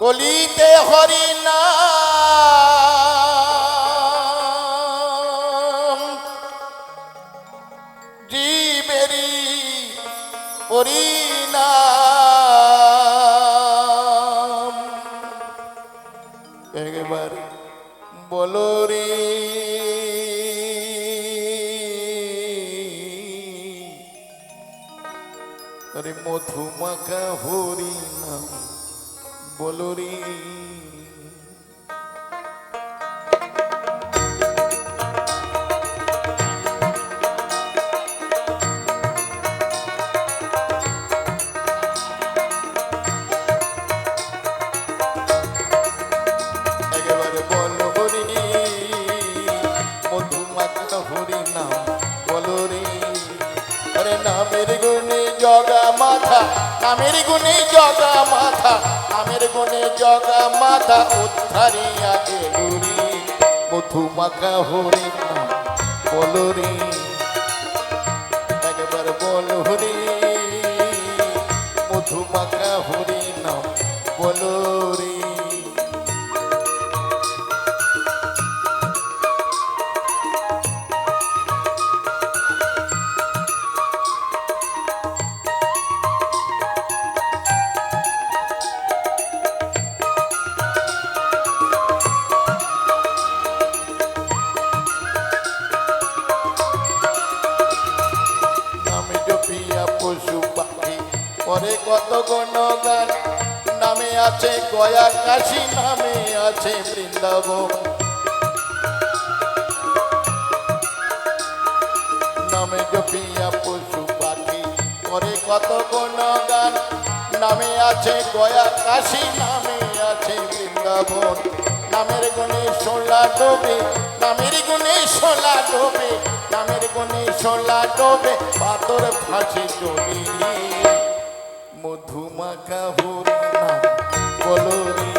কলিতে হরি নাম জীবেরি পরিণাম একবার বলো রে। মধুমাখা হরি নাম নামের গুণে জগা মাথা, নামের গুণে জগা মাথা, উদ্ধারিয়া গেলুরি মধুমাখা হরি নাম একবার বল একবার মধু মাখা হরি নাম বলো কত গণগান? নামে আছে গয়া কাশি, নামে আছে বৃন্দাবন। নামে জপিয়া পশু পাখি পরে কত গণগান? নামে আছে গয়া কাশি, নামে আছে বৃন্দাবন। নামের গুণে সোলা ডোবে, নামের গুণে সোলা ডোবে, নামের গুণে সোলা ডোবে পাতর ফাঁসি চলি মধুমাখা হরি নাম বলো রে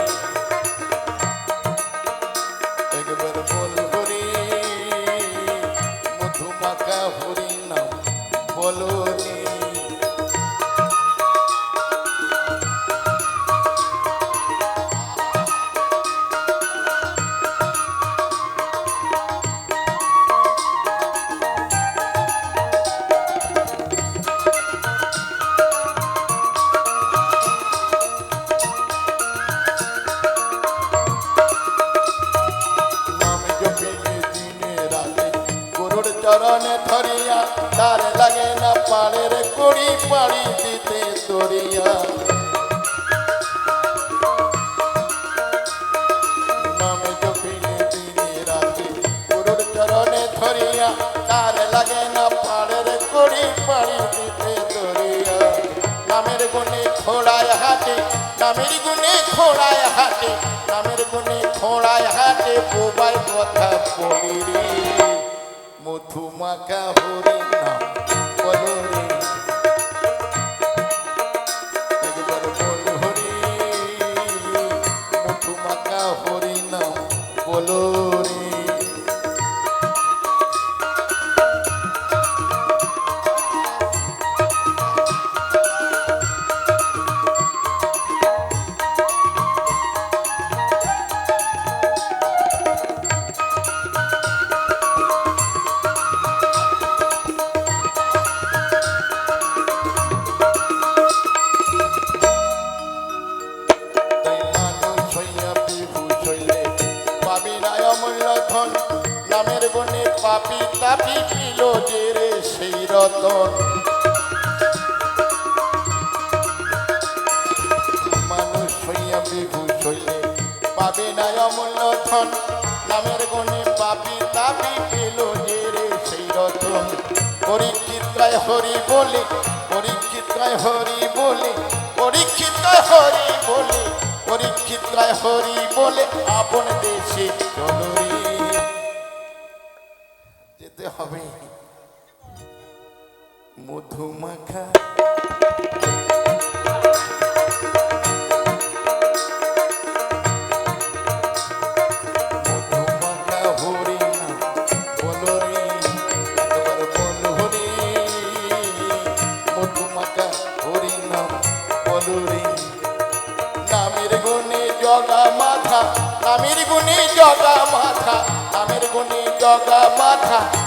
তার লাগে না পাড়ের কড়ি পাড়ি দিতে দরিয়া। নাম জপিলে লাগে না পাড়ের কড়ি পাড়ি দিতে দরিয়া। নামের খোড়ায় হাতে, নামের গুণে খোড়ায় হাতে, নামের গুণে খোড়ায় হাতে বোবাই কথা বলি মধুমাখা হরি গুণে পাপি তাপি পিল যে রে সেই রতন। মানুষ হইয়া বিভূষ হইলে পাবি না অমূল্য ধন। নামের পাপি তাপি যে রে সেই রতন। পরীক্ষিতায় হরি বলে পরীক্ষিতায় হরি বলে পরীক্ষিতায় হরি বলে পরীক্ষিতায় হরি বলে, আপন দেশে চলো নামের গুণে জগা মাথা নামের গুণে জগা মাথা।